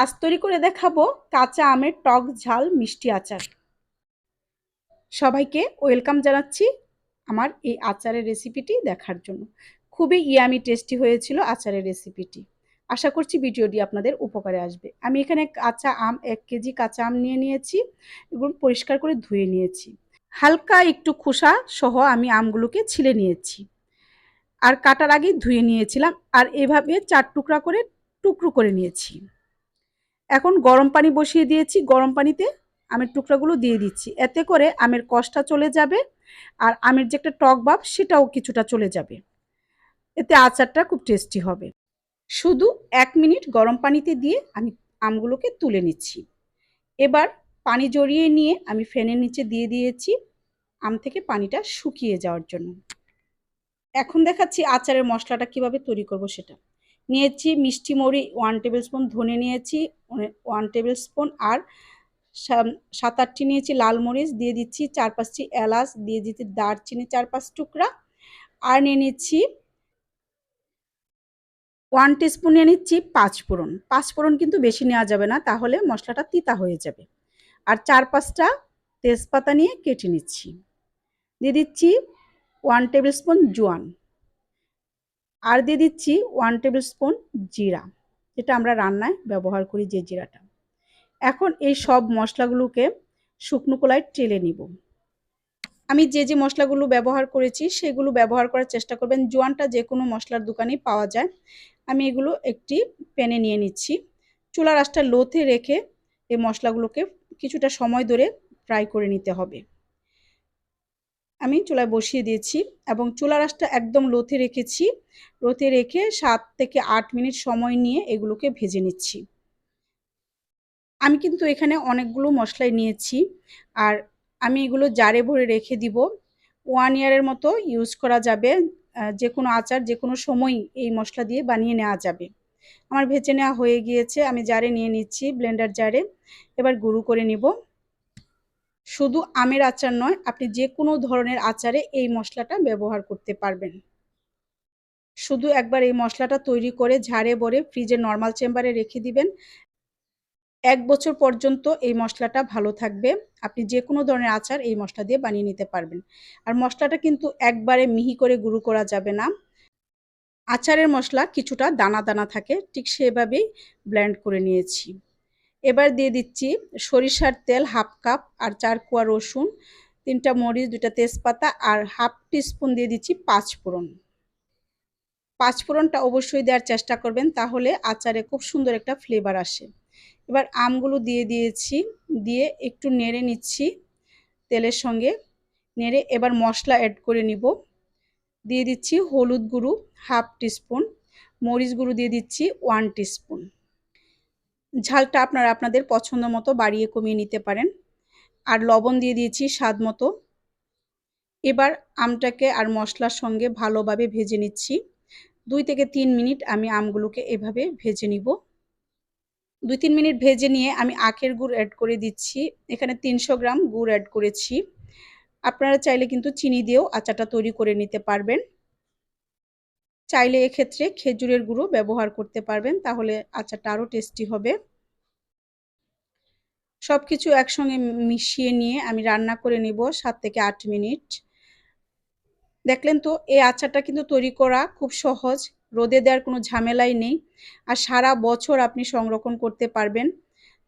আজ তৈরি করে দেখাবো কাঁচা আমের টক ঝাল মিষ্টি আচার। সবাইকে ওয়েলকাম জানাচ্ছি আমার এই আচারের রেসিপিটি দেখার জন্য। খুবই ইয়ামি টেস্টি হয়েছিল আচারের রেসিপিটি। আশা করছি ভিডিওটি আপনাদের উপকারে আসবে। আমি এখানে কাঁচা আম, এক কেজি কাঁচা আম নিয়ে নিয়েছি এগুলো পরিষ্কার করে ধুয়ে নিয়েছি। হালকা একটু খোসা সহ আমি আমগুলোকে ছিলে নিয়েছি। আর কাটার আগেই ধুয়ে নিয়েছিলাম। আর এভাবে চার টুকরা করে টুকরো করে নিয়েছি। এখন গরম পানি বসিয়ে দিয়েছি, গরম পানিতে আমের টুকরাগুলো দিয়ে দিচ্ছি। এতে করে আমের কষটা চলে যাবে আর আমের যে একটা টক ভাব সেটাও কিছুটা চলে যাবে। এতে আচারটা খুব টেস্টি হবে। শুধু এক মিনিট গরম পানিতে দিয়ে আমি আমগুলোকে তুলে নিচ্ছি। এবার পানি জড়িয়ে নিয়ে আমি ফ্যানের নিচে দিয়ে দিয়েছি আম থেকে পানিটা শুকিয়ে যাওয়ার জন্য। এখন দেখাচ্ছি আচারের মশলাটা কীভাবে তৈরি করব সেটা। নিয়েছি, মিষ্টি মরি ওয়ান টেবিল স্পুন ধনে নিয়েছি ওয়ান টেবিল স্পুন আর সাত আটটি নিয়েছি লাল মরিচ, দিয়ে দিচ্ছি চার পাঁচটি এলাচ, দিয়ে দিচ্ছি দারচিনি চার পাঁচ টুকরা, আর নিয়ে নিচ্ছি ওয়ান টিস্পুন নিয়ে নিচ্ছি পাঁচ ফোড়ন পাঁচ ফোড়ন কিন্তু বেশি নেওয়া যাবে না, তাহলে মশলাটা তিতা হয়ে যাবে। আর চার পাঁচটা তেজপাতা নিয়ে কেটে নিচ্ছি। দিয়ে দিচ্ছি ওয়ান টেবিল স্পুন জোয়ান। আর দিয়ে দিচ্ছি ওয়ান টেবিল স্পুন জিরা, যেটা আমরা রান্নায় ব্যবহার করি যে জিরাটা। এখন এই সব মশলাগুলোকে শুকনো কলায় টেলে নিব। আমি যে যে মশলাগুলো ব্যবহার করেছি সেগুলো ব্যবহার করার চেষ্টা করবেন। জোয়ানটা যে কোনো মশলার দোকানেই পাওয়া যায়। আমি এগুলো একটি প্যানে নিয়ে নিচ্ছি। চুলা রাসটা লোতে রেখে এই মশলাগুলোকে কিছুটা সময় ধরে ফ্রাই করে নিতে হবে। আমি চুলায় বসিয়ে দিয়েছি এবং চুলা রাসটা একদম লোতে রেখেছি। লোতে রেখে সাত থেকে আট মিনিট সময় নিয়ে এগুলোকে ভেজে নিচ্ছি। আমি কিন্তু এখানে অনেকগুলো মশলাই নিয়েছি আর আমি এগুলো জারে ভরে রেখে দিব। ওয়ান ইয়ারের মতো ইউজ করা যাবে। যে কোনো আচার, যে কোনো সময় এই মশলা দিয়ে বানিয়ে নেওয়া যাবে। আমার ভেজে নেওয়া হয়ে গিয়েছে। আমি জারে নিয়ে নিচ্ছি ব্লেন্ডার জারে। এবার গুঁড়ো করে নিব। শুধু আমের আচার নয়, আপনি যে কোনো ধরনের আচারে এই মশলাটা ব্যবহার করতে পারবেন। শুধু একবার এই মশলাটা তৈরি করে ঝাড়ে বরে ফ্রিজে নর্মাল চেম্বারে রেখে দিবেন। এক বছর পর্যন্ত এই মশলাটা ভালো থাকবে। আপনি যে কোনো ধরনের আচার এই মশলা দিয়ে বানিয়ে নিতে পারবেন। আর মশলাটা কিন্তু একবারে মিহি করে গুঁড়ো করা যাবে না। আচারের মশলা কিছুটা দানা দানা থাকে, ঠিক সেভাবেই ব্ল্যান্ড করে নিয়েছি। এবার দিয়ে দিচ্ছি সরিষার তেল হাফ কাপ আর চার কোয়া রসুন, তিনটা মরিচ দুটা তেজপাতা আর হাফ টিস্পুন দিয়ে দিচ্ছি পাঁচ ফোড়ন। পাঁচ অবশ্যই দেওয়ার চেষ্টা করবেন তাহলে আচারে খুব সুন্দর একটা ফ্লেভার আসে। এবার আমগুলো দিয়ে দিয়েছি, দিয়ে একটু নেড়ে নিচ্ছি তেলের সঙ্গে। নেড়ে এবার মশলা অ্যাড করে নিব। দিয়ে দিচ্ছি হলুদ গুঁড়ো হাফ টিস্পুন, মরিচ গুঁড়ো দিয়ে দিচ্ছি ওয়ান টিস্পুন। ঝালটা আপনারা আপনাদের পছন্দ মতো বাড়িয়ে কমিয়ে নিতে পারেন। আর লবণ দিয়ে দিয়েছি স্বাদ মতো। এবার আমটাকে আর মশলার সঙ্গে ভালোভাবে ভেজে নিচ্ছি। দুই থেকে তিন মিনিট আমি আমগুলোকে এভাবে ভেজে নিব। দুই তিন মিনিট ভেজে নিয়ে আমি আখের গুড় অ্যাড করে দিচ্ছি। এখানে তিনশো গ্রাম গুড় অ্যাড করেছি। আপনারা চাইলে কিন্তু চিনি দিয়েও আচারটা তৈরি করে নিতে পারবেন। চাইলে এক্ষেত্রে খেজুরের গুঁড়ো ব্যবহার করতে পারবেন, তাহলে আচারটা আরও টেস্টি হবে। সব কিছু একসঙ্গে মিশিয়ে নিয়ে আমি রান্না করে নিব সাত থেকে আট মিনিট। দেখলেন তো, এই আচারটা কিন্তু তৈরি করা খুব সহজ, রোদে দেওয়ার কোনো ঝামেলাই নেই। আর সারা বছর আপনি সংরক্ষণ করতে পারবেন।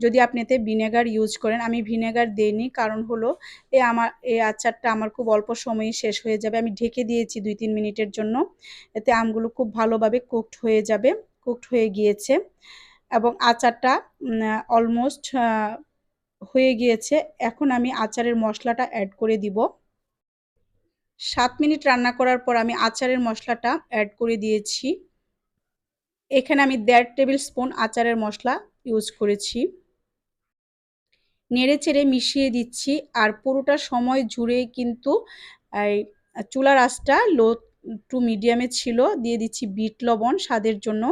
যদি আপনি এতে ভিনেগার ইউজ করেন, আমি ভিনেগার দিইনি, কারণ হলো এ আমার এই আচারটা আমার খুব অল্প সময়ে শেষ হয়ে যাবে। আমি ঢেকে দিয়েছি দুই তিন মিনিটের জন্য। এতে আমগুলো খুব ভালোভাবে কুকড হয়ে যাবে কুকড হয়ে গিয়েছে। এবং আচারটা অলমোস্ট হয়ে গিয়েছে। এখন আমি আচারের মশলাটা অ্যাড করে দিব। সাত মিনিট রান্না করার পর আমি আচারের মশলাটা অ্যাড করে দিয়েছি। এখানে আমি দেড় টেবিল স্পুন আচারের মশলা ইউজ করেছি। নেড়ে চেড়ে মিশিয়ে দিচ্ছি আর পুরোটা সময় জুড়ে কিন্তু চুলার আঁচটা লো টু মিডিয়ামে ছিল, দিয়ে দিচ্ছি বিট লবণ স্বাদের জন্য।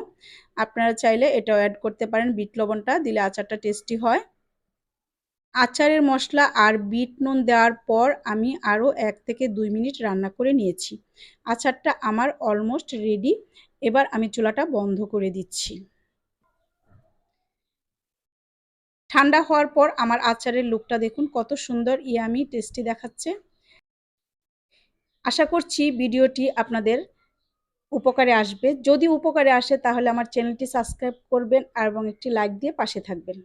আপনারা চাইলে এটাও অ্যাড করতে পারেন, বিট লবণটা দিলে আচারটা টেস্টি হয়। আচারের মশলা আর বিট নুন দেওয়ার পর আমি আরও এক থেকে দুই মিনিট রান্না করে নিয়েছি। আচারটা আমার অলমোস্ট রেডি এবার আমি চুলাটা বন্ধ করে দিচ্ছি। ঠান্ডা হওয়ার পর আমার আচারের লুকটা দেখুন, কত সুন্দর, ইয়ামি টেস্টি দেখাচ্ছে। আশা করছি ভিডিওটি আপনাদের উপকারে আসবে। যদি উপকারে আসে তাহলে আমার চ্যানেলটি সাবস্ক্রাইব করবেন এবং একটি লাইক দিয়ে পাশে থাকবেন।